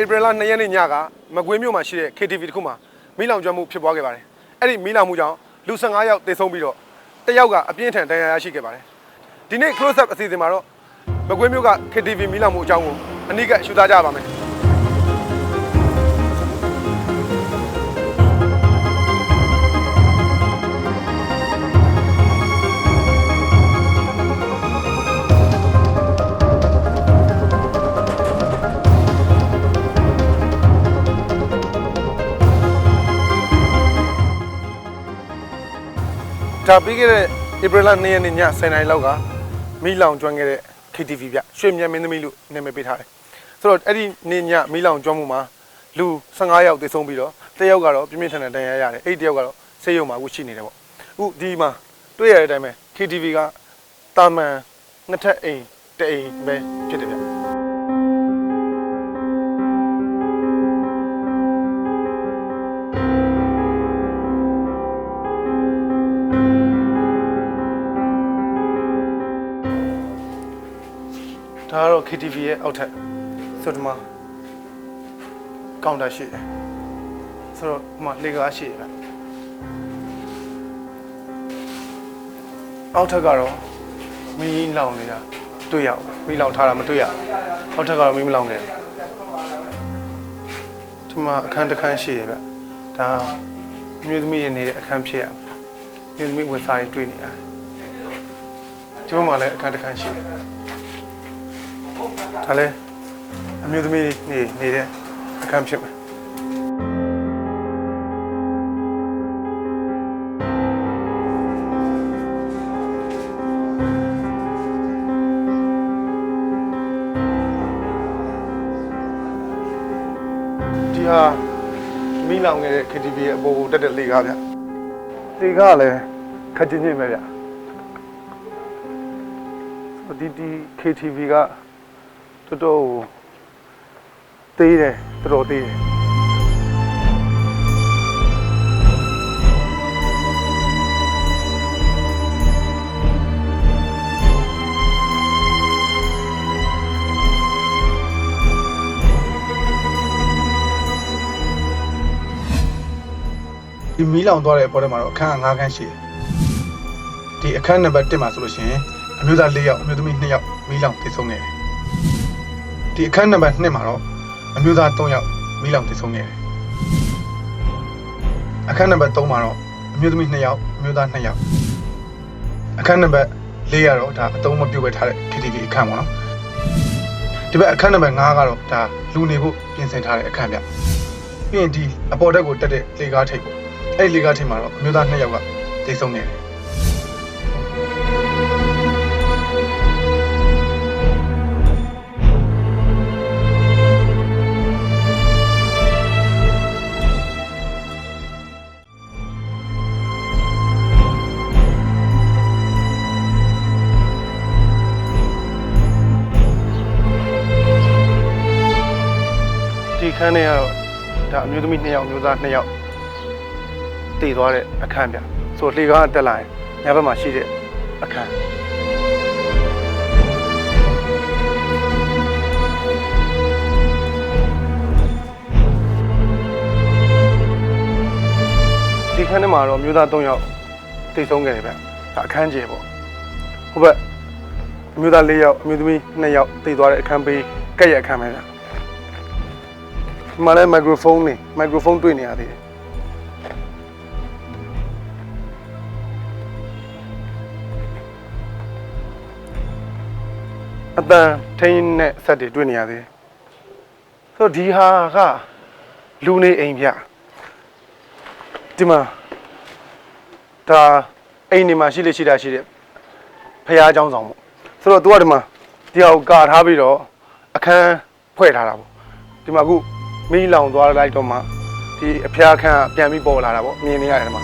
ဧပြီလ2ရက်နေ့ညကမကွေးမြို့မှာရှိတဲ့ KTV တစ်ခုမှာမီးလောင်ကျွမ်းမှုဖြစ်ပွားခဲ့ပါတယ်အဲ့ဒီမီးလောင်မှုကြောင့်လူ15ယောက်သေဆုံးပြီးတော့တစ်ယောက်ကအပြင်းထန်ဒဏ်ရာရရှိခဲ့ပါတယ်ဒီနေ့ close up အစီအစဉ်မှာတော့မကွေးမြို့က KTV မီးလောင်မှုအကြောင်းကိုအနည်းကရှုသားကြပါမယ် ဒါပြီးခဲ့တဲ့ဧပြီလ2ရက်နေ့ည10:00နာရီလောက်ကမီးလောင်ကျွမ်းခဲ့တဲ့ KTV ဗျရွှေမြန်မင်းသမီးလို့နာမည်ပေးထားတယ်ဆိုတော့အဲ့ဒီနေ့ညမီးလောင်ကျွမ်းမှုမှာလူ15ယောက်သေဆုံးပြီးတော့တစ်ယောက်ကတော့ပြင်းပြင်းထန်ထန်ဒဏ်ရာရတယ်အဲ့ဒီတစ်ယောက်ကတော့ဆေးရုံမှာအခုရှိနေတယ်ပေါ့အခုဒီမှာတွေ့ရတဲ့အတိုင်းပဲ KTV ကတာမန်နှစ်ထပ်အိမ်တစ်အိမ်ပဲဖြစ်တယ်ဗျ ဒါကတော့ KTV ရဲ့အောက်ထပ်ဆိုတော့ဒီမှာကောင်တာရှိတယ်ဆိုတော့ဒီမှာလေကားရှိတယ်ဗျအောက်ထပ်ကတော့မီးလောင်နေတာတွေ့ရအောင်မီးလောင်ထားတာမတွေ့ရဘူးအောက်ထပ်ကတော့မီးမလောင်နေတယ်ဒီမှာအခန်းတစ်ခန်းရှိတယ်ဗျဒါမြို့သမီးရနေတဲ့အခန်းဖြစ်ရမြို့သမီးဝင်စားရင်တွေ့နေတာဒီဘက်မှာလည်းအခန်းတစ်ခန်းရှိတယ် ဒါလည်းအမျိုးသမီးနေနေတဲ့အခန်းဖြစ်မယ်ဒီဟာမိလောင်ခဲ့တဲ့ KTV ရဲ့အပေါ်ကိုတက်တဲ့လေကားဗျလေကားကလည်းခက်ချင်းချင်းပဲဗျဒီဒီ KTV က တော်တော်ကိုသေးတယ်တော်တော်သေးတယ်ဒီမီးလောင်သွားတဲ့အပေါ်ထဲမှာတော့အခန်းက၅ခန်းရှိတယ်ဒီအခန်းနံပါတ်1မှာဆိုလို့ရှိရင်အမျိုးသား၄ယောက်အမျိုးသမီး2ယောက်မီးလောင်သေဆုံးခဲ့တယ် ဒီအခန်းနံပါတ်2မှာတော့အမျိုးသား3ယောက်မိလောင်တည်ဆုံးခဲ့တယ်အခန်းနံပါတ်3မှာတော့အမျိုးသမီး2ယောက်အမျိုးသား2ယောက်အခန်းနံပါတ်4ကတော့ဒါအတုံးမပြုတ်ပဲထားတဲ့ KTV အခန်းပေါ့နော်ဒီဘက်အခန်းနံပါတ်5ကတော့ဒါလူနေဖို့ပြင်ဆင်ထားတဲ့အခန်းဗျပြီးရင်ဒီအပေါ်တက်ကိုတက်တဲ့လေကားထိပ်ပေါ့အဲ့ဒီလေကားထိပ်မှာတော့အမျိုးသား2ယောက်ကတည်ဆုံးနေတယ် ဒီခန်းထဲကတော့ဒါအမျိုးသမီး2ယောက်အမျိုးသား2ယောက်တည်သွားတဲ့အခန်းဗျဆိုတော့လေကားကတက်လာရင်ညဘက်မှာရှိတဲ့အခန်းဒီခန်းထဲမှာတော့အမျိုးသား3ယောက်တည်ဆုံးခဲ့တယ်ဗျဒါအခန်းကျယ်ပေါ့ဟိုဘက်အမျိုးသား4ယောက်အမျိုးသမီး2ယောက်တည်သွားတဲ့အခန်းပေးကက်ရဲ့အခန်းပဲဗျ ဒီမှာလည်းမိုက်ခရိုဖုန်းနေမိုက်ခရိုဖုန်းတွေ့နေရသေးတယ်အတန်ထိန်းနဲ့ဆက်တွေတွေ့နေရသေးတယ်ဆိုတော့ဒီဟာကလူနေအိမ်ပြဒီမှာဒါအိမ်နေမှာရှိလေရှိတာရှိတယ်ဖះเจ้าဆောင်ပေါ့ဆိုတော့ तू ကဒီမှာဒီဟာကိုကာထားပြီးတော့အခန်းဖွဲ့ထားတာပေါ့ ဒီမှာအခု မီးလောင်သွားလိုက်တော့မှဒီအဖျားခန့်ကပြန်ပြီးပေါ်လာတာပေါ့မြင်နေရတယ်ဒီမှာ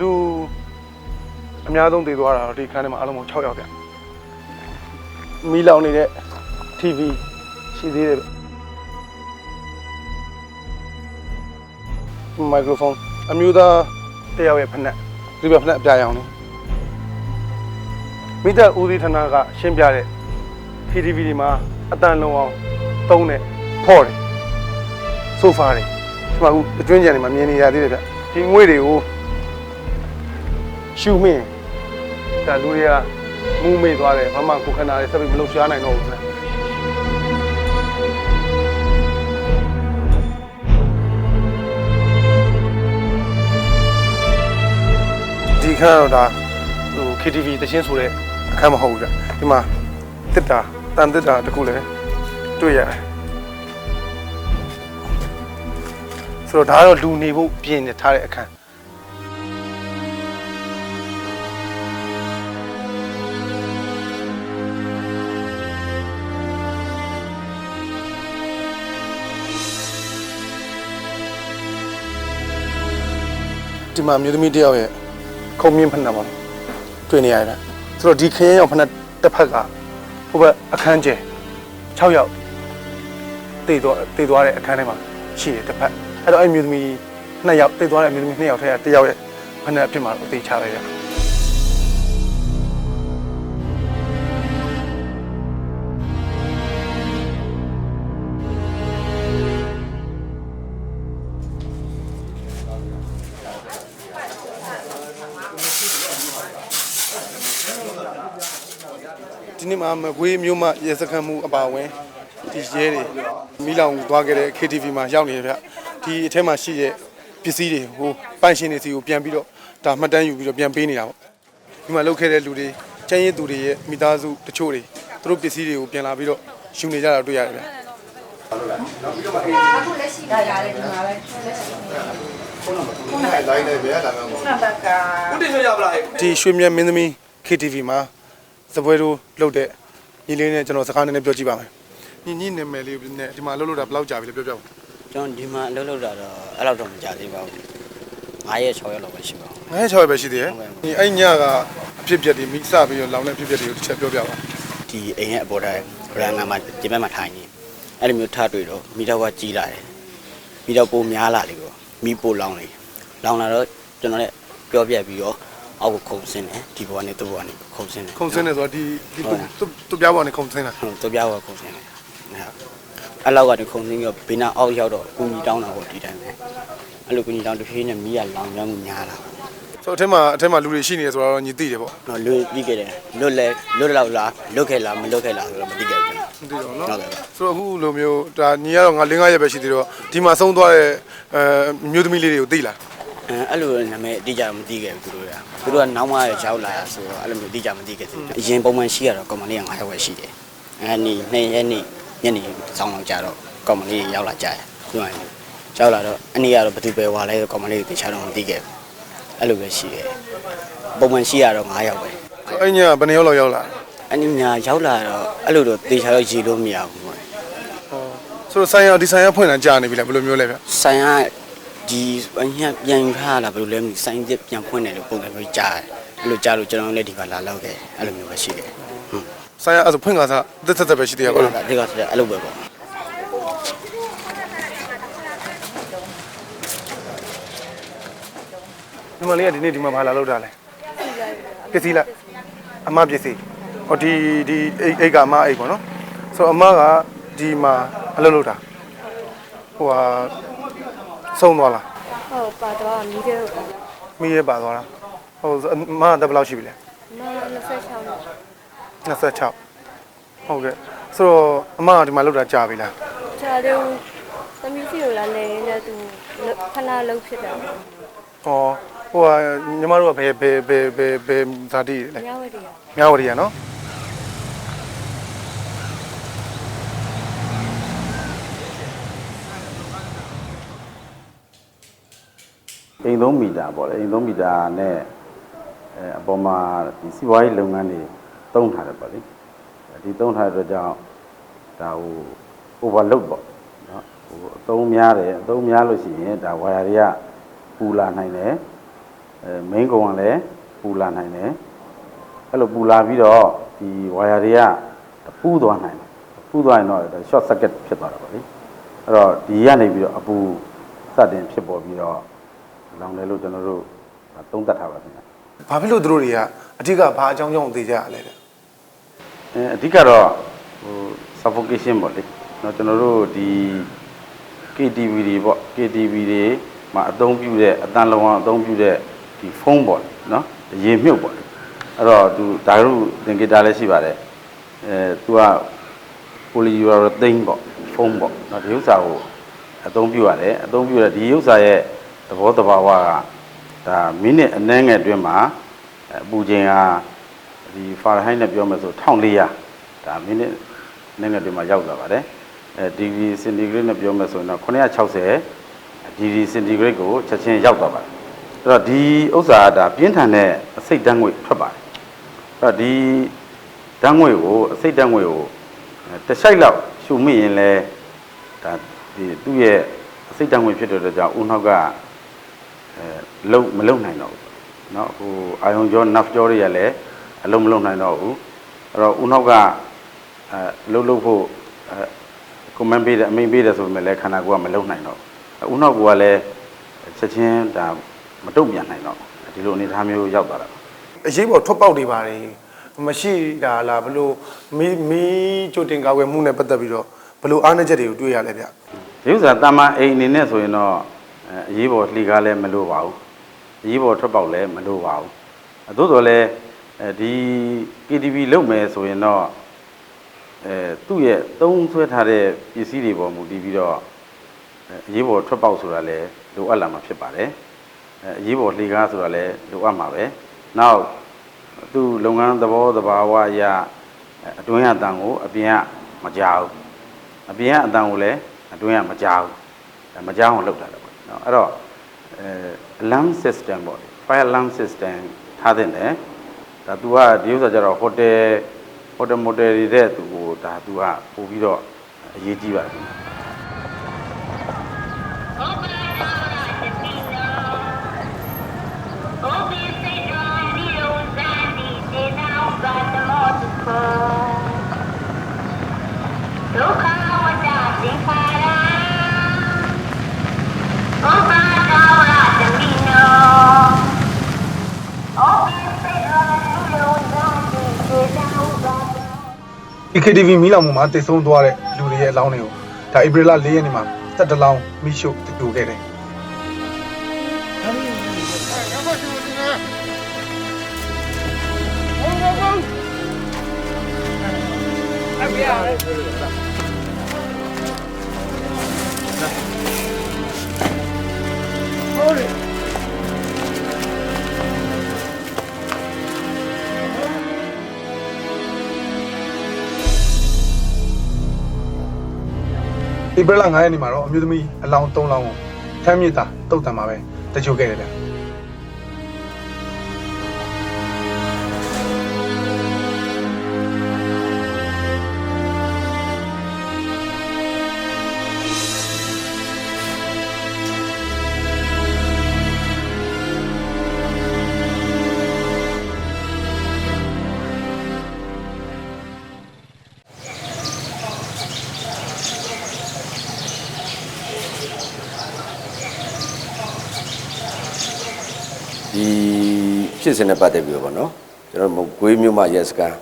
လူအများဆုံးတည်သွားတာတော့ဒီခန်းထဲမှာအလုံးပေါင်း6ယောက်ဗျမီးလောင်နေတဲ့ TV ရှိသေးတယ်ဗျမိုက်ခရိုဖုန်းအမျိုးသား တယောက်ရဲ့ဖက်နဲ့ဒီဘက်ဖက်နဲ့အပြာရောင်လေးမိသက်ဦးစီးဌာနကရှင်းပြတဲ့ PTV ဒီမှာအတန်လုံးအောင်သုံးတဲ့ဖော့တယ်ဆိုဖာတွေဒီမှာအခုအတွင်းကြံတွေမှာမြင်နေရသေးတယ်ဗျဒီငွေတွေကိုရှူမင်းဒါလူတွေကမူးမေ့သွားတယ်ဘာမှကိုယ်ခန္ဓာတွေဆက်ပြီးမလှုပ်ရှားနိုင်တော့ဘူး ဗျဒီခါတော့ဒါဟို KTV တချင်းဆိုတဲ့အခန်းမဟုတ်ဘူးဗျဒီမှာတစ်တာတန်တစ်တာတခုလည်းတွေ့ရတယ်ဆိုတော့ဒါကတော့လူနေဖို့ပြင်နေထားတဲ့အခန်းဒီမှာမြို့သမီးတယောက်ရဲ့ ခုံမြင့်ဖက်နှက်ပါတွေ့နေရတယ်ဆိုတော့ဒီခရင်ရောက်ဖက်နှက်တစ်ဖက်ကဟိုဘက်အခန်းကျဲ6ယောက်တည်သွားတည်သွားတဲ့အခန်းထဲမှာရှိတယ်တစ်ဖက်အဲ့တော့အဲ့မြို့သမီး2ယောက်တည်သွားတဲ့မြို့သမီး2ယောက်ထဲကတစ်ယောက်ရဲ့ဖက်နှက်အဖြစ်မှာအသေးချလိုက်တယ် မှာမကွေးမြို့မှာရေစခန်းမှုအပါအဝင်ဒီရဲတွေမိလောင်သွားခဲ့တဲ့ KTV မှာရောက်နေတယ်ဗျဒီအထက်မှာရှိတဲ့ပစ္စည်းတွေဟိုပန့်ရှင်တွေစီကိုပြန်ပြီးတော့ဒါမှတ်တမ်းယူပြီးတော့ပြန်ပေးနေတာပေါ့ဒီမှာလုပ်ခဲ့တဲ့လူတွေချမ်းရည်သူတွေရဲ့မိသားစုတချို့တွေသူတို့ပစ္စည်းတွေကိုပြန်လာပြီးတော့ယူနေကြတာတွေ့ရတယ်ဗျအခုလက်ရှိဒါရတယ်ဒီမှာပဲလက်ရှိလိုင်းနေပဲလာမှာပေါ့နှစ်ဘက်ကဒီရွှေမြတ်မင်းသမီး KTV မှာ စပွဲတို့လုပ်တဲ့ညီလေးနဲ့ကျွန်တော်စကားနည်းနည်းပြောကြည့်ပါမယ်ညီညီနာမည်လေးနဲ့ဒီမှာလှုပ်လို့တာဘယ်လောက်ကြာပြီလဲပြောပြပါဦးကျွန်တော်ဒီမှာအလုပ်လုပ်တာတော့အဲ့လောက်တော့မကြသေးပါဘူး9ရက်6ရက်လောက်ပဲရှိပါဘူး ငါး6ရက်ပဲရှိသေးတယ်ဟုတ်ကဲ့ဒီအဲ့ညကအဖြစ်ပြက်တွေမိစပြီးတော့လောင်တဲ့အဖြစ်ပြက်တွေကိုတစ်ချက်ပြောပြပါဒီအိမ်ရဲ့အပေါ်တိုင်းဗရန်နာမှာဒီဘက်မှာထိုင်နေအဲ့လိုမျိုးထားတွေ့တော့မိတော့ကကြီးလာတယ်မိတော့ပိုများလာလေပေါ့မိပိုလောင်းလေလောင်းလာတော့ကျွန်တော်လည်းပြောပြပြီးတော့ အောက်ကိုခုံစင်းတယ်ဒီဘဝနဲ့သူ့ဘဝနဲ့ခုံစင်းတယ်ခုံစင်းနေဆိုတော့ဒီဒီသူသူသူပြပေါ်နေခုံစင်းတာဟုတ်သူပြဘဝခုံစင်းတယ်ဟုတ်အဲ့လောက်ကနေခုံစင်းပြီးတော့ဘေးနာအောက်ရောက်တော့ကုညီတောင်းတာပေါ့ဒီတိုင်းပဲအဲ့လိုကုညီတောင်းတစ်ဖြည်းနဲ့မိရလောင်ကျွမ်းမှုများလာဆိုတော့အထက်မှာအထက်မှာလူတွေရှိနေတယ်ဆိုတော့ညီသိတယ်ပေါ့တော့လွတ်ပြီးခဲ့တယ်လွတ်လဲလွတ်တော့လားလွတ်ခဲ့လားမလွတ်ခဲ့လားဆိုတော့မသိခဲ့ဘူးမသိတော့နော်ဟုတ်ကဲ့ဆိုတော့အခုလိုမျိုးဒါညီကတော့ငါ၄၅ရက်ပဲရှိသေးတော့ဒီမှာဆုံးသွားတဲ့အဲမျိုးသမီးလေးတွေကိုသိလား အဲအဲ့လိုနာမည်အတိအကျမသိခဲ့ဘူးသူတို့ကသူတို့ကနောက်မှရောက်လာဆိုတော့အဲ့လိုမျိုးအတိအကျမသိခဲ့ဘူးအရင်ပုံမှန်ရှိရတော့ကောင်မလေးက9ရောက်ပဲရှိတယ်အဲနေ့နေ့ရက်နေ့ညနေစောင်းလောက်ကြတော့ကောင်မလေးရောက်လာကြတယ်ပြောရင်ရောက်လာတော့အနည်းကတော့ဘယ်သူပဲဝါလဲကောင်မလေးကိုတခြားတော့မသိခဲ့ဘူးအဲ့လိုပဲရှိတယ်ပုံမှန်ရှိရတော့9ရောက်ပဲအဲ့ညကဘယ်နှစ်ယောက်လောက်ရောက်လာအနည်းညာရောက်လာတော့အဲ့လိုတော့တေချာတော့ရေလို့မရဘူးပေါ့ဆိုတော့ဆိုင်ရဒီဆိုင်ရဖွင့်တာကြာနေပြီလားဘယ်လိုမျိုးလဲဗျဆိုင်က ဒီအညက်ပြန်ယူထားတာဘယ်လိုလဲမသိဘူးဆိုင်သစ်ပြန်ဖွင့်တယ်လို့ပုံစံမျိုးကြားတယ်အဲ့လိုကြားလို့ကျွန်တော်လည်းဒီကလာလောက်ခဲ့အဲ့လိုမျိုးပဲရှိတယ်ဟုတ်ဆိုင်ရအဲ့ဆိုဖွင့်ကစားတက်တက်တက်ပဲရှိသေးရပါဟုတ်လားလားဒီကဆိုအဲ့လိုပဲပေါ့ဒီမလေးကဒီနေ့ဒီမှာဘာလာလောက်တာလဲပစ္စည်းလားအမပစ္စည်းဟောဒီဒီအိတ်အိတ်ကအမအိတ်ပေါ့နော်ဆိုတော့အမကဒီမှာအလုပ်လုပ်တာဟိုဟာ ဆုံးသွားလားဟုတ်ပါတော့မိသေးတော့မိရဲပါသွားတာဟိုအမကတက်ဘယ်လောက်ရှိပြီလဲမ26လောက်26ဟုတ်ကဲ့ဆိုတော့အမကဒီမှာလုပ်တာကြာပြီလားခြားတော့သမီးစီကိုလာလဲနေသူခဏလုံးဖြစ်တယ်ဟောဟိုဟာညီမတို့ကဘယ်ဘယ်ဘယ်ဘယ်ဘယ်ဇာတိလဲညဝတီကမြဝတီရနော် မ်သုံးမီတာပေါ့လေအိမ်သုံးမီတာနဲ့အဲအပေါ်မှာဒီစီးပွားရေးလုပ်ငန်းတွေတုံးထားတယ်ပေါ့လေဒီတုံးထားတဲ့အတွက်ကြောင့်ဒါဟို overload ပေါ့နော်ဟိုအသုံးများတယ်အသုံးများလို့ရှိရင်ဒါဝါယာတွေကပူလာနိုင်တယ်အဲ main ကောင်ကလည်းပူလာနိုင်တယ်အဲ့လိုပူလာပြီးတော့ဒီဝါယာတွေကပူသွားနိုင်တယ်ပူသွားရင်တော့ short circuit ဖြစ်သွားတာပေါ့လေအဲ့တော့ဒီကနေပြီးတော့အပူစတင်ဖြစ်ပေါ်ပြီးတော့ လောင်တယ်လို့ကျွန်တော်တို့သုံးသပ်ထားပါခင်ဗျာဘာဖြစ်လို့သူတို့တွေကအဓိကဘာအကြောင်းကြောင့်သေကြရလဲလဲအဲအဓိကတော့ဟို suffocation ပေါ့လေနော်ကျွန်တော်တို့ဒီ KTV တွေပေါ့ KTV တွေမှာအသုံးပြုတဲ့အတန်လောင်အသုံးပြုတဲ့ဒီဖုန်းပေါ့နော်ရေမြုပ်ပေါ့အဲ့တော့သူဒါရုသင်္ကေတာလည်းရှိပါတယ်အဲသူကပိုလီယူရာသိန်းပေါ့ဖုန်းပေါ့နော်ဒီဥစ္စာကိုအသုံးပြုရတယ်အသုံးပြုရဒီဥစ္စာရဲ့ သဘောတဘာဝကဒါမိနစ်အနည်းငယ်အတွင်းမှာအပူချိန်ကဒီဖာရဟိုက်နဲ့ပြောမယ်ဆို1400ဒါမိနစ်အနည်းငယ်အတွင်းမှာရောက်လာပါတယ်အဲဒီဂရီစင်တီဂရိတ်နဲ့ပြောမယ်ဆိုရင်တော့960ဒီဂရီစင်တီဂရိတ်ကိုချက်ချင်းရောက်သွားပါတယ်အဲ့တော့ဒီဥစ္စာကဒါပြင်းထန်တဲ့အစိတ်တန်းငွေထွက်ပါတယ်အဲ့တော့ဒီတန်းငွေကိုအစိတ်တန်းငွေကိုတစ်ဆိုင်လောက်ရှုမိရင်လဲဒါဒီသူ့ရဲ့အစိတ်တန်းငွေဖြစ်တဲ့အတွက်ကြောင့်ဦးနှောက်ကအဲ လုံမလုံနိုင်တော့ဘူးเนาะဟိုအာယုံကြောနဖ်ကြောတွေကလည်းအလုံးမလုံနိုင်တော့ဘူးအဲ့တော့ဦးနှောက်ကအဲလှုပ်လှုပ်ဖို့အဲ comment ပေးတယ်အမိန့်ပေးတယ်ဆိုပေမဲ့လည်းခန္ဓာကိုယ်ကမလုံနိုင်တော့ဘူးဦးနှောက်ကလည်းချက်ချင်းဒါမတုံ့ပြန်နိုင်တော့ဘူးဒီလိုအနေအထားမျိုးရောက်သွားတာပါ အရေးပေါ်ထွက်ပေါက်တွေပါတယ်မရှိတာလားဘလို့မီမီချိုတင်ကာဝယ်မှုနဲ့ပတ်သက်ပြီးတော့ဘလို့အားနည်းချက်တွေကိုတွေ့ရလဲဗျ ဒီဥစ္စာတာမန်အိမ်အနေနဲ့ဆိုရင်တော့ အဲအရေးပေါ်လှေကားလည်းမလိုပါဘူးအရေးပေါ်ထွက်ပေါက်လည်းမလိုပါဘူးအသို့တော်လည်းအဲဒီ KTV လုံမယ်ဆိုရင်တော့အဲသူ့ရဲ့သုံးဆွဲထားတဲ့ပစ္စည်းတွေပေါ်မူတည်ပြီးတော့အဲအရေးပေါ်ထွက်ပေါက်ဆိုတာလည်းလိုအပ်လာမှာဖြစ်ပါတယ်အဲအရေးပေါ်လှေကားဆိုတာလည်းလိုအပ်မှာပဲနောက်သူ့လုပ်ငန်းသဘောသဘာဝအရအဲအတွင်းရတန်ကိုအပြင်ကမကြောက်ဘူးအပြင်ကအတန်ကိုလည်းအတွင်းကမကြောက်ဘူးမကြောက်အောင်လုပ်တာလည်းပေါ့ နော်အဲ့တော့အဲ alarm system ပေါ့ fire alarm system ထားတဲ့တယ်ဒါ तू ကဒီဥစ္စာကျတော့ hotel hotel motel တွေတဲ့သူကိုဒါ तू ကပို့ပြီးတော့အရေးကြီးပါတယ် EKTV မီးလောင်မှုမှာတည်ဆုံးသွားတဲ့လူတွေရဲ့အလောင်းတွေကိုဒါဧပြီလ၄ရက်နေ့မှာ17လောင်းမိရှုတူခဲ့တယ် ဧပြီလ9ရက်နေ့မှာတော့အမျိုးသမီးအလောင်း3လောင်းကိုထမ်းမြေတာတုတ်တံမှာပဲတချို့ခဲ့တယ်ဗျ ဖြစ်စဉ်နဲ့ပတ်သက်ပြီးတော့ဗောနော်ကျွန်တော်တို့မကွေးမြို့မှာရက်စကန်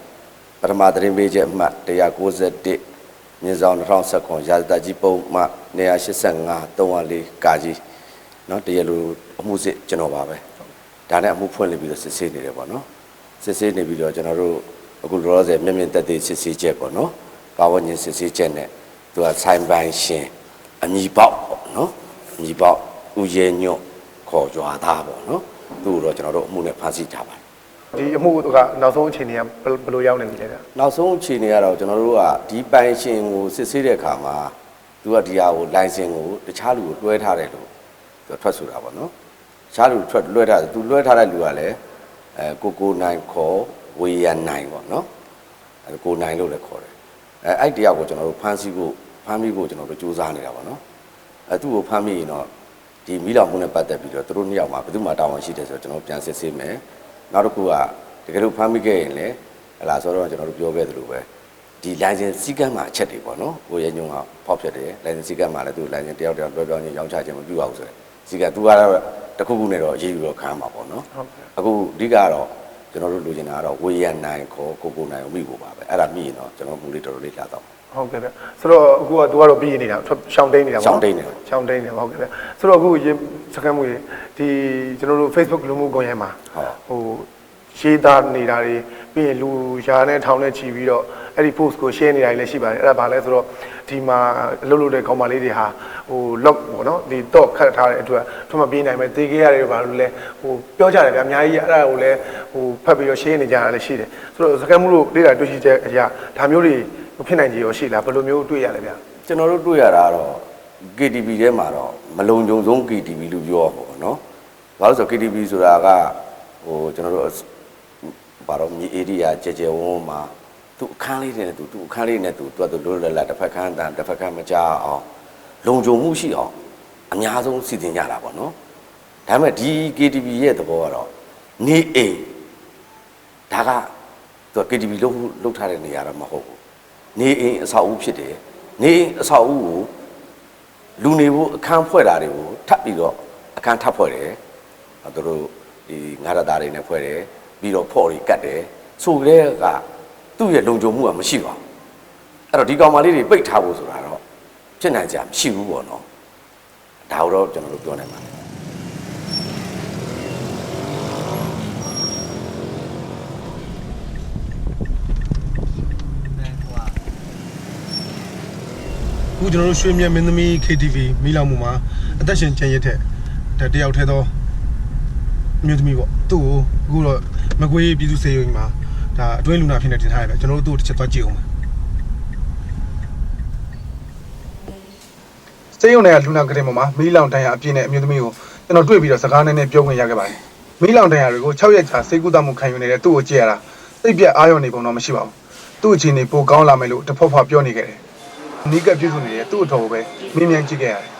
ပထမသတင်းပေးချက်အမှတ်191မြင်းဆောင်2019ရာဇသကြီးပုံမှ185 304ကာကြီးเนาะတရားလိုအမှုစစ်ကျွန်တော်ပါပဲဒါနဲ့အမှုဖွင့်လိုက်ပြီးတော့စစ်ဆေးနေတယ်ဗောနော်စစ်ဆေးနေပြီးတော့ကျွန်တော်တို့အခုလောလောဆယ်မျက်မြင်သက်သေစစ်ဆေးချက်ဗောနော်ပါဝင်ခြင်းစစ်ဆေးချက်နဲ့သူကဆိုင်ပိုင်ရှင်အညီပေါက်ဗောနော်အညီပေါက်ဦးရဲညွတ်ခေါ်ကြွားသားဗောနော် သူ့ကိုတော့ကျွန်တော်တို့အမှုနဲ့ဖမ်းဆီးထားပါတယ်ဒီအမှုကနောက်ဆုံးအခြေအနေကဘယ်ဘယ်လိုရောက်နေပြီလဲဗျနောက်ဆုံးအခြေအနေကတော့ကျွန်တော်တို့ကဒီပိုင်ရှင်ကိုစစ်ဆေးတဲ့အခါမှာသူကဒီဟာကိုလိုင်စင်ကိုတခြားလူကိုလွှဲထားတယ်လို့သူထွက်ဆိုတာပေါ့နော်တခြားလူထွက်လွှဲထားတယ်သူလွှဲထားတဲ့လူကလည်းအဲကိုကိုနိုင်ခေါ်ဝေရနိုင်ပေါ့နော်အဲကိုနိုင်လို့လည်းခေါ်တယ်အဲအဲ့တရားကိုကျွန်တော်တို့ဖမ်းဆီးဖို့ဖမ်းမိဖို့ကျွန်တော်တို့စူးစမ်းနေတာပေါ့နော်အဲသူ့ကိုဖမ်းမိရင်တော့ ဒီမိလောင်မှုနဲ့ပတ်သက်ပြီးတော့သူတို့နှစ်ယောက်မှာဘယ်သူမှတာဝန်ရှိတယ်ဆိုတော့ကျွန်တော်ပြန်စစ်ဆေးမယ်နောက်တစ်ခုကတကယ်လို့ဖမ်းမိခဲ့ရင်လည်းဟလာဆိုတော့ကျွန်တော်တို့ပြောခဲ့သလိုပဲဒီ license စီကံမှာအချက်တွေပေါ့နော်ကိုရဲညုံကဖောက်ဖြစ်တယ် license စီကံမှာလည်းသူ license တယောက်တယောက်လွှဲပြောင်းချင်းရောင်းချခြင်းမပြုအောင်ဆိုတယ်စီကံသူကတော့တစ်ခုခုနဲ့တော့အရေးယူတော့ခံရမှာပေါ့နော်ဟုတ်ကဲ့အခုအဓိကတော့ကျွန်တော်တို့လိုချင်တာကတော့ဝေယံနိုင်ခေါ်ကိုကိုနိုင်ကိုမိဖို့ပါပဲအဲ့ဒါမိရင်တော့ကျွန်တော်မူလေးတော်တော်လေးလာတော့ ဟုတ်ကဲ့ဗျဆိုတော့အခုက तू ကတော့ပြီးနေတာထွက်ရှောင်းတိန်နေတာပေါ့ရှောင်းတိန်နေတာရှောင်းတိန်နေတာဟုတ်ကဲ့ဗျဆိုတော့အခုရေစကန်မှုရေဒီကျွန်တော်တို့ Facebook လူမှုကွန်ရက်မှာဟုတ်ဟိုရေးသားနေတာတွေပြီးရင်လူရာနဲ့ထောင်နဲ့ချီပြီးတော့အဲ့ဒီ post ကို share နေတာတွေလည်းရှိပါတယ်အဲ့ဒါဘာလဲဆိုတော့ဒီမှာအလုပ်လုပ်တဲ့ကောင်မလေးတွေဟာဟို log ပေါ့နော်ဒီ dot ခတ်ထားတဲ့အတွက်ထွက်မပြေးနိုင်မဲ့တေးခဲ့ရတယ်ဘာလို့လဲဟိုပြောကြတယ်ဗျာအများကြီးအဲ့ဒါကိုလည်းဟိုဖတ်ပြီးတော့ share နေကြတာလည်းရှိတယ်ဆိုတော့စကန်မှုလို့လေ့လာတွေ့ရှိချက်အရာဒါမျိုးတွေ ဖြစ်နိုင်ကြရောရှိလားဘယ်လိုမျိုးတွေ့ရလဲဗျာကျွန်တော်တို့တွေ့ရတာကတော့ KTV ထဲမှာတော့မလုံခြုံဆုံး KTV လို့ပြောရမှာပေါ့နော်။ဘာလို့လဲဆိုတော့ KTV ဆိုတာကဟိုကျွန်တော်တို့ဘာတော့မြေ area ကြဲကြဲဝန်းဝန်းမှာသူအခန်းလေးနဲ့သူသူအခန်းလေးနဲ့သူသူကသူလွတ်လွတ်လပ်လပ်တစ်ဖက်ခန်းတန်တစ်ဖက်ခန်းမကြားအောင်လုံခြုံမှုရှိအောင်အများဆုံးစီစဉ်ကြတာပေါ့နော်။ဒါပေမဲ့ဒီ KTV ရဲ့သဘောကတော့နေအိမ်ဒါကသူက KTV လုံးလုံးထားတဲ့နေရာတော့မဟုတ်ဘူး။ နေအိမ်အဆောက်အဦဖြစ်တယ်။နေအိမ်အဆောက်အဦကိုလူနေဖို့အခန်းဖွဲ့တာတွေကိုထပ်ပြီးတော့အခန်းထပ်ဖွဲ့တယ်။အဲသူတို့ဒီငါးရသားတွေနဲ့ဖွဲ့တယ်ပြီးတော့ဖော်တွေကတ်တယ်ဆိုကြတဲ့ကသူ့ရဲ့လုံခြုံမှုကမရှိပါဘူး။အဲ့တော့ဒီကောင်မလေးတွေပိတ်ထားဖို့ဆိုတာတော့ဖြစ်နိုင်ကြမရှိဘူးပေါ့နော်။ဒါတော့ကျွန်တော်တို့ပြောနိုင်ပါတယ် ကျွန်တော်တို့ရွှေမြတ်မင်းသမီး KTV မိလောင်မှုမှာအသက်ရှင်ကျန်ရစ်တဲ့ဒါတယောက်ထဲသောအမျိုးသမီးပေါ့သူ့ကိုအခုတော့မကွေးပြည်သူစေယုံမှာဒါအတွင်းလူနာဖြစ်နေတင်ထားရပဲကျွန်တော်တို့သူ့ကိုတစ်ချက်သွားကြည့်အောင်ပါစေယုံနယ်ကလူနာကလေးပေါ်မှာမီးလောင်တန်ရာအပြည့်နဲ့အမျိုးသမီးကိုကျွန်တော်တွေ့ပြီးတော့စကားနည်းနည်းပြောခွင့်ရခဲ့ပါတယ်မီးလောင်တန်ရာတွေကို6ရက်ကြာစိတ်ကူးတမှုခံယူနေတဲ့သူ့ကိုကြည့်ရတာစိတ်ပြက်အာရုံနေပုံတော့မရှိပါဘူးသူ့အခြေအနေပိုကောင်းလာမယ်လို့တဖွာဖွာပြောနေခဲ့တယ် နီးကပ်ပြုစုနေတဲ့သူ့အထော်ကိုပဲမြင်းမြန်ကြည့်ခဲ့ရတယ်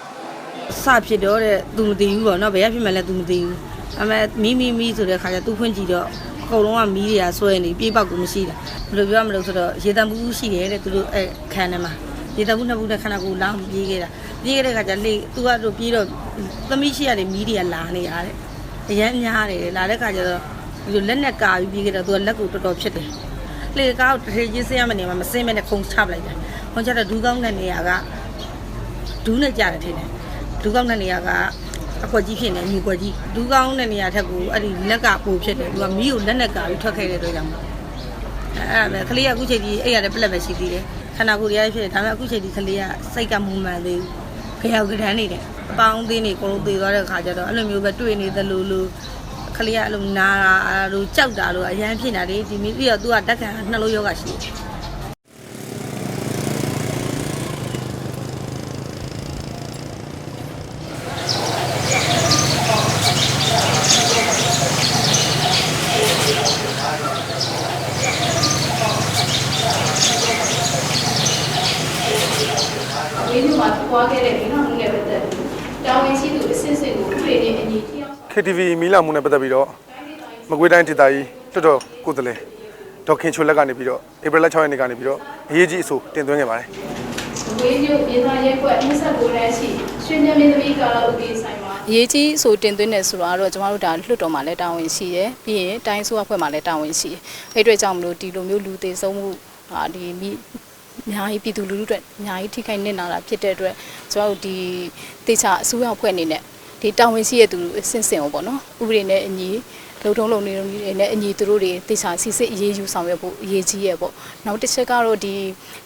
စဖြစ်တော့တဲ့သူမသိဘူးပေါ့နော်ဘယ်ရဖြစ်မှလည်းသူမသိဘူးအမေမီးမီးမီးဆိုတဲ့ခါကျသူဖွင့်ကြည့်တော့အကုန်လုံးကမီးတွေကဆွဲနေပြေးပေါက်ကူမရှိတာဘယ်လိုပြောမလို့ဆိုတော့ရေတံပူးရှိတယ်တဲ့သူတို့အဲခန်းထဲမှာရေတံပူးနှစ်ပူးနဲ့ခဏကူလောင်းပြေးခဲ့တာပြေးခဲ့တဲ့ခါကျလေသူကတော့ပြေးတော့သမီးရှိရတဲ့မီးတွေကလာနေရတဲ့အရန်များတယ်လာတဲ့ခါကျတော့ဒီလိုလက်နဲ့ကာပြီးပြေးခဲ့တော့သူကလက်ကိုတော်တော်ဖြစ်တယ်လေကောက်ထေကြီးစင်းရမနေမှာမစင်းမနဲ့ခုံချပလိုက်တယ် ခုံချတော့ဒူးကောင်းတဲ့နေရာကဒူးနဲ့ကြတယ်ထင်တယ်ဒူးကောင်းတဲ့နေရာကအခွက်ကြီးဖြစ်နေမြေခွက်ကြီးဒူးကောင်းတဲ့နေရာထက်ကိုအဲ့ဒီလက်ကပိုဖြစ်တယ်သူကမီးကိုလက်နဲ့ကာပြီးထွက်ခဲ့တဲ့အတွက်ကြောင့်မို့အဲ့ဒါပဲကလေးကအခုချိန်ကြီးအဲ့ရတဲ့ပလက်ပဲရှိသေးတယ်ခန္ဓာကိုယ်ရရဖြစ်တယ်ဒါပေမဲ့အခုချိန်ကြီးကလေးကစိတ်ကမူမှန်သေးဘူးခရောက်ကရမ်းနေတယ်အပေါင်းအသင်းတွေအကုန်လုံးသေသွားတဲ့ခါကျတော့အဲ့လိုမျိုးပဲတွေ့နေသလိုလိုကလေးကအဲ့လိုနာတာလို့ကြောက်တာလို့အရန်ဖြစ်နေတာလေဒီမိပြီးတော့သူကတက်ခံနှလုံးယောဂရှိတယ် ဝင်းမြို့မှာပွားခဲ့တဲ့ဒီနောက်မှုနဲ့ပတ်သက်ပြီးတာဝန်ရှိသူအစစ်စစ်ကိုဥပဒေနဲ့အညီ ထိအောင် KTV မီးလောင်မှုနဲ့ပတ်သက်ပြီးတော့မကွေးတိုင်းဒေသကြီးတော်တော်ကိုယ်တလဲဒေါက်ခင်ချိုလက်ကနေပြီးတော့ဧပြီလ6ရက်နေ့ကနေပြီးတော့အရေးကြီးအဆိုတင်သွင်းခဲ့ပါတယ်ဝင်းမြို့ပြည်သားရဲကွက်29လမ်းရှိရွှေမြတ်မင်းသမီးကာလာဥပဒေဆိုင်မှာအရေးကြီးဆိုတင်သွင်းနေဆိုတော့ကျမတို့ဒါလွှတ်တော်မှာလည်းတာဝန်ရှိရယ်ပြီးရင်တိုင်းဆိုအဖွဲ့မှာလည်းတာဝန်ရှိရယ်အဲ့အတွက်ကြောင့်မလို့ဒီလိုမျိုးလူသေးဆုံးမှုဟာဒီမိအများကြီးပြည်သူလူထုအတွက်အများကြီးထိခိုက်နေတာတာဖြစ်တဲ့အတွက်ကျမတို့ဒီတေချာအစိုးရအဖွဲ့အနေနဲ့ ဒီတာဝန်ရှိရတဲ့သူအဆင့်ဆင့်အောင်ပေါ့နော်ဥပဒေနဲ့အညီလုံထုံးလုံနေနဲ့အညီသူတို့တွေတေချာစစ်စစ်အရေးယူဆောင်ရွက်ဖို့အရေးကြီးရယ်ပေါ့နောက်တစ်ချက်ကတော့ဒီ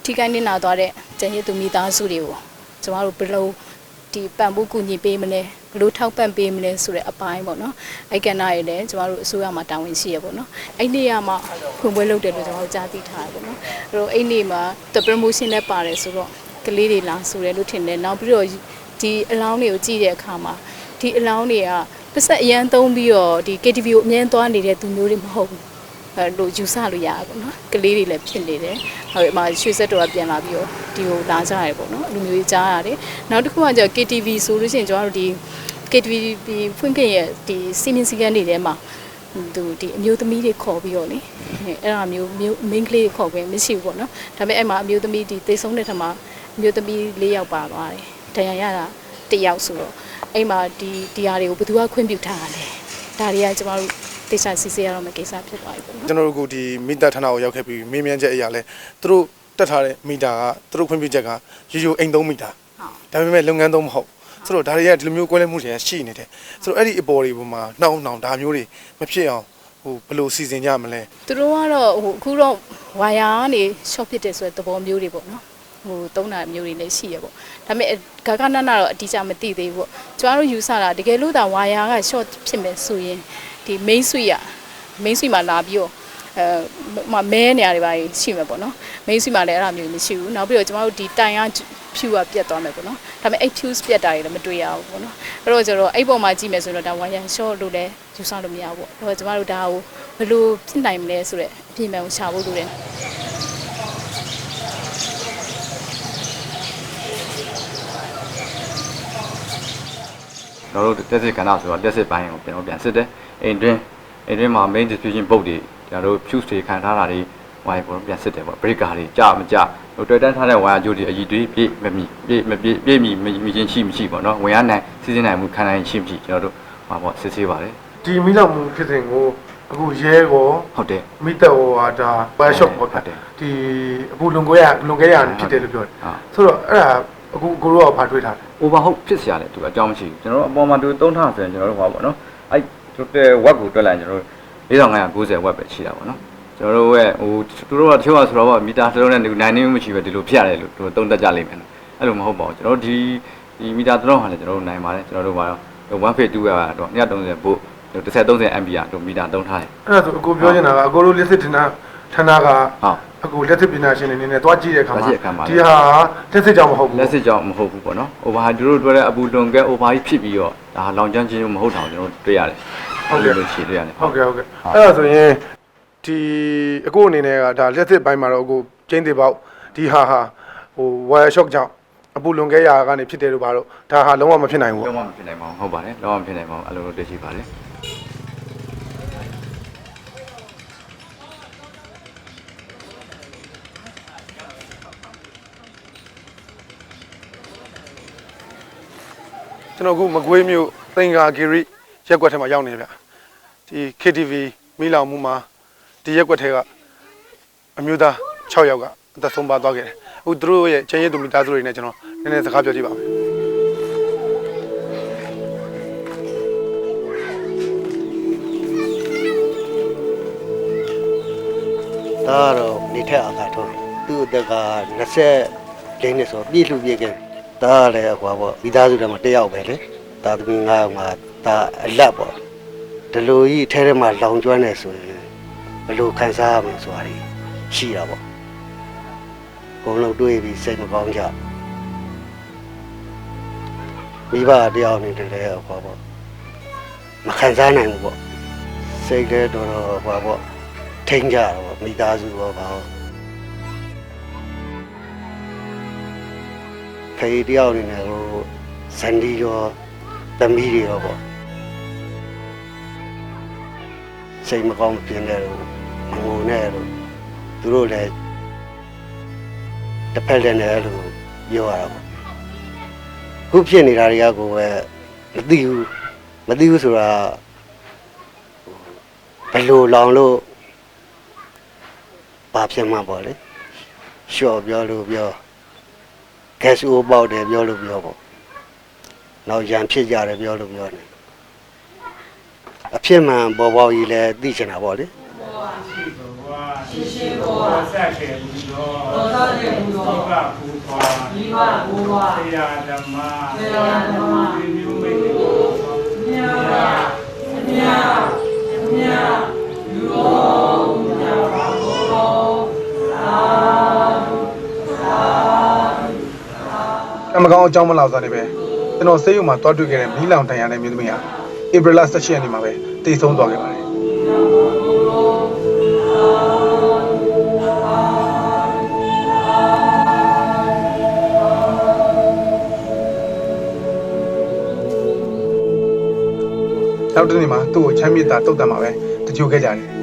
ထိခိုက်နေတာသွားတဲ့ကျန်ရည်သူမိသားစုတွေကိုကျမတို့ဘယ်လိုဒီပံ့ပိုးကူညီပေးမလဲဘလို့ထောက်ပံ့ပေးမလဲဆိုတဲ့အပိုင်းပေါ့နော်အဲ့ကဏ္ဍရည်လည်းကျမတို့အစိုးရမှာတာဝန်ရှိရပေါ့နော်အဲ့နေရာမှာဖွင့်ပွဲလုပ်တယ်လို့ကျွန်တော်တို့ကြားသိထားတယ်ပေါ့နော်အဲ့တော့အဲ့နေမှာ the promotion နဲ့ပါတယ်ဆိုတော့ကလေးတွေလာဆိုတယ်လို့ထင်တယ်နောက်ပြီးတော့ဒီအလောင်းတွေကိုကြည့်တဲ့အခါမှာ ဒီအလောင်းတွေကပတ်သက်အရန်သုံးပြီးတော့ဒီ KTV ကိုအမြဲသွားနေတဲ့သူမျိုးတွေမဟုတ်ဘူးအဲလို့ယူဆလို့ရတာပေါ့နော်ကလေးတွေလည်းဖြစ်နေတယ်ဟုတ်ပြီအမရွှေစက်တော်ကပြန်လာပြီးတော့ဒီကိုလာကြရတယ်ပေါ့နော်လူမျိုးကြီးကြားရတယ်နောက်တစ်ခုကကျတော့ KTV ဆိုလို့ရှိရင်ကျွန်တော်တို့ဒီ KTV ဒီဖွင့်ခဲ့ရဲ့ဒီစီမင်းစီကန်းတွေထဲမှာသူဒီအမျိုးသမီးတွေခေါ်ပြီးတော့လေအဲ့ဒါမျိုးမျိုး main ကလေးတွေခေါ်ခွင့်မရှိဘူးပေါ့နော်ဒါပေမဲ့အဲ့မှာအမျိုးသမီးဒီသေဆုံးတဲ့ထက်မှာအမျိုးသမီး၄ယောက်ပါသွားတယ်ဒဏ်ရာရတာတစ်ယောက်ဆိုတော့ အိမ်မှာဒီဒီဟာတွေကိုဘယ်သူကခွင့်ပြုထားတာလဲဒါတွေကကျမတို့တေချာစစ်ဆေးရတော့မယ့်ကိစ္စဖြစ်သွားပြီပေါ့နော်ကျွန်တော်တို့ကဒီမိသားဌာနကိုရောက်ခဲ့ပြီးမေးမြန်းချက်အရာလဲသူတို့တက်ထားတဲ့မီတာကသူတို့ခွင့်ပြုချက်ကရိုးရိုးအိမ်သုံးမီတာဒါပေမဲ့လုပ်ငန်းသုံးမဟုတ်ဆိုတော့ဒါတွေကဒီလိုမျိုးကွဲလဲမှုတွေကရှိနေတယ်ဆိုတော့အဲ့ဒီအပေါ်တွေပေါ်မှာနှောင်းနှောင်းဒါမျိုးတွေမဖြစ်အောင်ဟိုဘယ်လိုစီစဉ်ကြမလဲသူတို့ကတော့ဟိုအခုတော့ဝါယာကနေ short ဖြစ်တယ်ဆိုတဲ့သဘောမျိုးတွေပေါ့နော် ဟိုသုံးတာမျိုးတွေလည်းရှိရပေါ့ဒါပေမဲ့ဂါဂနနာတော့အတိအကျမသိသေးဘူးပေါ့ကျမတို့ယူဆတာတကယ်လို့ဒါဝါယာက short ဖြစ်မယ်ဆိုရင်ဒီ main switch อ่ะ main switch မှာလာပြီးတော့အဲမမဲနေရာတွေပါရှိမှာပေါ့နော် main switch မှာလည်းအဲ့လိုမျိုးမရှိဘူးနောက်ပြီးတော့ကျမတို့ဒီတိုင်ကဖြူကပြတ်သွားမယ်ပေါ့နော်ဒါပေမဲ့အဲ့ fuse ပြတ်တာတွေလည်းမတွေ့ရဘူးပေါ့နော်အဲ့တော့ကျတော့အဲ့ပေါ်မှာကြည့်မယ်ဆိုတော့ဒါဝါယာ short လို့လည်းယူဆလို့မရဘူးပေါ့အဲ့တော့ကျမတို့ဒါကိုဘယ်လိုဖြစ်နိုင်မလဲဆိုတော့အပြင်မှန်ကိုရှာဖို့လိုတယ် ကျွန်တော်တို့တက်စစ်ကဏ္ဍဆိုတော့တက်စစ်ပိုင်းကိုကျွန်တော်ပြန်စစ်တယ်အိမ်တွင်းအိမ်တွင်းမှာ main distribution board တွေကျွန်တော်တို့ fuse တွေခံထားတာတွေဝိုင်းပေါ်ပြန်စစ်တယ်ပေါ့ breaker တွေကြာမကြာဟိုတွေ့တန်းထားတဲ့ဝါယာကြိုးတွေအကြီးတွေပြည့်မမီပြည့်မပြည့်ပြည့်မီမီချင်းရှိမရှိပေါ့နော်ဝင်ရနိုင်စီစဉ်နိုင်မှုခံနိုင်ရှိမရှိကျွန်တော်တို့ဟာပေါ့စစ်ဆေးပါတယ်ဒီမိလောက်မှုဖြစ်စဉ်ကိုအခုရဲကောဟုတ်တယ်မိသက်ဟောဟာဒါ fire shock ပေါ့ဟုတ်တယ်ဒီအခုလွန်ကိုရလွန်ခဲ့ရဖြစ်တယ်လို့ပြောတယ်ဟာဆိုတော့အဲ့ဒါ အခုကိုရောကဘာတွေးထားလဲ overhaul ဖြစ်စရာလည်းသူကအကြောင်းမရှိဘူးကျွန်တော်တို့အပေါ်မှာသူသုံးထားဆိုရင်ကျွန်တော်တို့ဟောပါတော့အဲ့ total watt ကိုတွက်လိုက်ရင်ကျွန်တော်တို့4590 watt ပဲရှိတာပေါ့နော်ကျွန်တော်တို့ရဲ့ဟိုသူတို့ကတချို့ကဆိုတော့ဗောမီတာတစ်လုံးနဲ့နိုင်နေမှုမရှိပဲဒီလိုဖြစ်ရတယ်လို့သူတို့သုံးသပ်ကြလိမ့်မယ်နော်အဲ့လိုမဟုတ်ပါဘူးကျွန်တော်တို့ဒီဒီမီတာတစ်လုံးဟာလည်းကျွန်တော်တို့နိုင်ပါတယ်ကျွန်တော်တို့ကတော့1.2ကတော့130ဘို့30 30 ampere တို့မီတာသုံးထားတယ် အဲ့ဒါဆိုအကိုပြောချင်တာကအကိုတို့လက်စစ်တင်တာ ဌာနကဟုတ် အခုလက်စစ်ပညာရှင်တွေအနေနဲ့တွားကြည့်တဲ့အခါတွားကြည့်တဲ့အခါမှာမှာ ဒီဟာလက်စစ်ကြောင့်မဟုတ်ဘူး လက်စစ်ကြောင့်မဟုတ်ဘူးပေါ့နော် over သူတို့တွေ့တဲ့အပူလွန်ကဲ over ကြီးဖြစ်ပြီးတော့ဒါလောင်ကျွမ်းခြင်းမဟုတ်တာကိုကျွန်တော်တို့တွေ့ရတယ်လို့ရှိတွေ့ရတယ် ဟုတ်ကဲ့ဟုတ်ကဲ့အဲ့ဒါဆိုရင်ဒီအကိုအနေနဲ့ကဒါလက်စစ်ပိုင်းမှာတော့အကိုကျင်းသေးပေါက်ဒီဟာဟာဟို wire shock ကြောင့်အပူလွန်ခဲ့ရာကနေဖြစ်တယ်လို့ပါတော့ဒါဟာလုံးဝမဖြစ်နိုင်ဘူးလုံးပေါ့ဝမဖြစ်နိုင်ပါဘူးဟုတ်ပါတယ်လုံးဝမဖြစ်နိုင်ပါဘူးအဲ့လိုလိုတွေ့ရှိပါတယ် ကျွန်တော်အခုမကွေးမြို့သင်္ကာဂီရိရက်ကွက်ထဲမှာရောက်နေဗျဒီ KTV မိလောင်မှုမှာဒီရက်ကွက်ထဲကအမျိုးသား6ယောက်ကအသက်ဆုံးပါသွားခဲ့တယ်အခုသူတို့ရဲ့ချင်းရည်သူမိသားစုတွေနဲ့ကျွန်တော်နည်းနည်းစကားပြောကြည့်ပါမယ်ဒါကတော့နေထက်အခါထုံးသူ့အသက်က20လိမ့်နေဆိုပြည့်လှပြည့်ခဲ့ဒါ ကလည်းဟွာပေါ့မိသားစုထဲမှာတစ်ယောက်ပဲလေဒါသမီးငါးယောက်မှာဒါအလတ်ပေါ့ဒီလိုကြီးအထဲထဲမှာလောင်ကျွမ်းနေဆိုရင်ဘယ်လိုခံစားရမလဲဆိုတာကြီးရှိတာပေါ့ဘုံလုံးတွေးပြီးစိတ်မကောင်းကြမိဘတယောက်နေတယ်လေဟွာပေါ့မခံစားနိုင်ဘူးပေါ့စိတ်လည်းတော်တော်ဟွာပေါ့ထိန်းကြတော့မိသားစုရောပါ ဖေးတယောက်အနေနဲ့ဟိုဇန်ဒီရောသမီးတွေရောပေါ့စိတ်မကောင်းမပြင်းတဲ့လို့မငိုနဲ့လို့သူတို့လည်းတစ်ဖက်လည်းနဲ့လို့ပြောရတာပေါ့ခုဖြစ်နေတာတွေကကိုယ်ပဲမသိဘူးမသိဘူးဆိုတာဘယ်လိုလောင်လို့ဘာဖြစ်မှပေါ့လေရှော့ပြောလို့ပြော ဂက်စ်အိုးပေါက်တယ်ပြောလို့ပြောပေါ့နောက်ရန်ဖြစ်ကြတယ်ပြောလို့ပြောတယ်အဖြစ်မှန်ပေါ်ပေါ်ကြီးလဲသိချင်တာပေါ့လေရှိရှိဘောဆက်ခဲ့ဘူးတော့သောသောခဲ့ဘူးတော့ဒီကဘူသွားဒီကဘူသွားဆရာဓမ္မဆရာဓမ္မဒီမျိုးမိတ်ကိုမြတ်မြတ်မြတ်ယူတော်မြတ်ပါကိုတော်သာသာ ကံမကောင်းအကြောင်းမလောက်စားနေပဲကျွန်တော်ဆေးရုံမှာတွားတွေ့ခဲ့တဲ့မီးလောင်တန်ရတဲ့မြို့သမီးဟာဧပြီလ17ရက်နေ့မှာပဲတည်ဆုံးသွားခဲ့ပါတယ်နောက်တစ်နေ့မှာသူ့ကိုချမ်းမြေ့တာတုတ်တန်မှာပဲတကြိုခဲ့ကြတယ်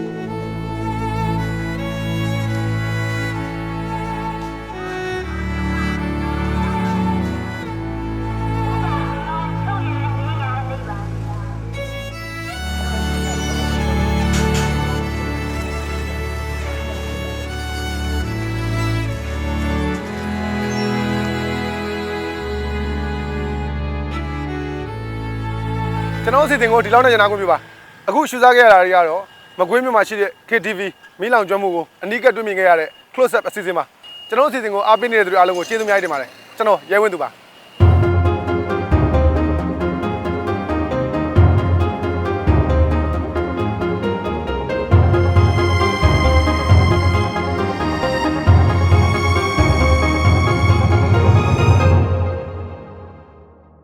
အစီအစဉ်ကိုဒီလောက်နဲ့ညနာခွင့်ပြုပါအခုရှုစားခဲ့ရတာတွေကတော့မကွေးမြို့မှာရှိတဲ့ KTV မီးလောင်ကျွမ်းမှုကိုအနီးကပ်တွေ့မြင်ခဲ့ရတဲ့ close up အစီအစဉ်ပါကျွန်တော်တို့အစီအစဉ်ကိုအားပေးနေတဲ့သူတွေအားလုံးကိုကျေးဇူးအများကြီးတင်ပါတယ်ကျွန်တော်ရဲဝင်းသူပါ